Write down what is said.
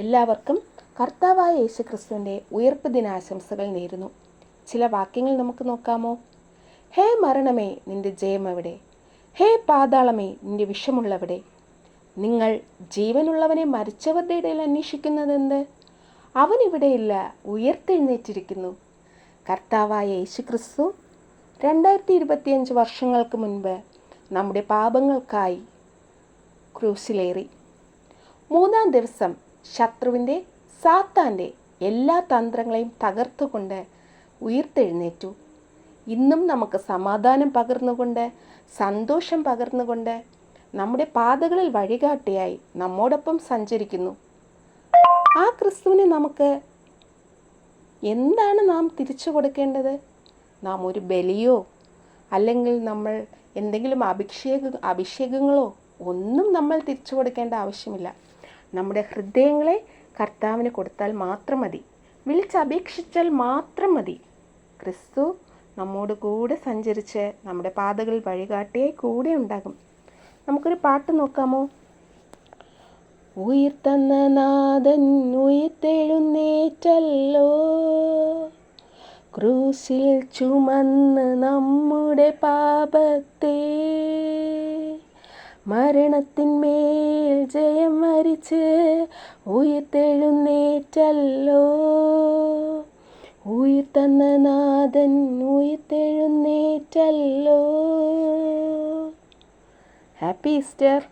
എല്ലാവർക്കും കർത്താവായ യേശു ക്രിസ്തുവിന്റെ ഉയർപ്പ് ദിനാശംസകൾ നേരുന്നു. ചില വാക്യങ്ങൾ നമുക്ക് നോക്കാമോ? ഹേ മരണമേ നിന്റെ ജയം എവിടെ ഹേ പാതാളമേ നിന്റെ വിഷമുള്ളവിടെ? നിങ്ങൾ ജീവനുള്ളവനെ മരിച്ചവരുടെ ഇടയിൽ അന്വേഷിക്കുന്നതെന്ത്? അവൻ ഇവിടെയില്ല ഉയർത്തെഴുന്നേറ്റിരിക്കുന്നു. കർത്താവായ യേശു ക്രിസ്തു രണ്ടായിരത്തി ഇരുപത്തിയഞ്ച് വർഷങ്ങൾക്ക് മുൻപ് നമ്മുടെ പാപങ്ങൾക്കായി ക്രൂസിലേറി മൂന്നാം ദിവസം ശത്രുവിന്റെ സാത്താന്റെ എല്ലാ തന്ത്രങ്ങളെയും തകർത്തുകൊണ്ട് ഉയർത്തെഴുന്നേറ്റു. ഇന്നും നമുക്ക് സമാധാനം പകർന്നുകൊണ്ട് സന്തോഷം പകർന്നുകൊണ്ട് നമ്മുടെ പാതകളിൽ വഴികാട്ടിയായി നമ്മോടൊപ്പം സഞ്ചരിക്കുന്നു. ആ ക്രിസ്തുവിനെ നമുക്ക് എന്താണ് നാം തിരിച്ചു കൊടുക്കേണ്ടത്? നാം ഒരു ബലിയോ അല്ലെങ്കിൽ നമ്മൾ എന്തെങ്കിലും അഭിഷേക അഭിഷേകങ്ങളോ ഒന്നും നമ്മൾ തിരിച്ചു കൊടുക്കേണ്ട ആവശ്യമില്ല. നമ്മുടെ ഹൃദയങ്ങളെ കർത്താവിന് കൊടുത്താൽ മാത്രം മതി. വിളിച്ചപേക്ഷിച്ചാൽ മാത്രം മതി. ക്രിസ്തു നമ്മോട് കൂടെ സഞ്ചരിച്ച് നമ്മുടെ പാതകൾ വഴികാട്ടിയെ കൂടെ ഉണ്ടാകും. നമുക്കൊരു പാട്ട് നോക്കാമോ? ഉയർത്തന്ന നാഥൻ ഉയർത്തെഴുന്നേറ്റല്ലോ. ക്രൂസിൽ ചുമന്ന് നമ്മുടെ പാപത്തെ മരണത്തിന്മേൽ ജയം വരിച്ച് ഉയർത്തെഴുന്നേറ്റല്ലോ. ഉയർത്തന്ന നാഥൻ ഉയർത്തെഴുന്നേറ്റല്ലോ. Happy Easter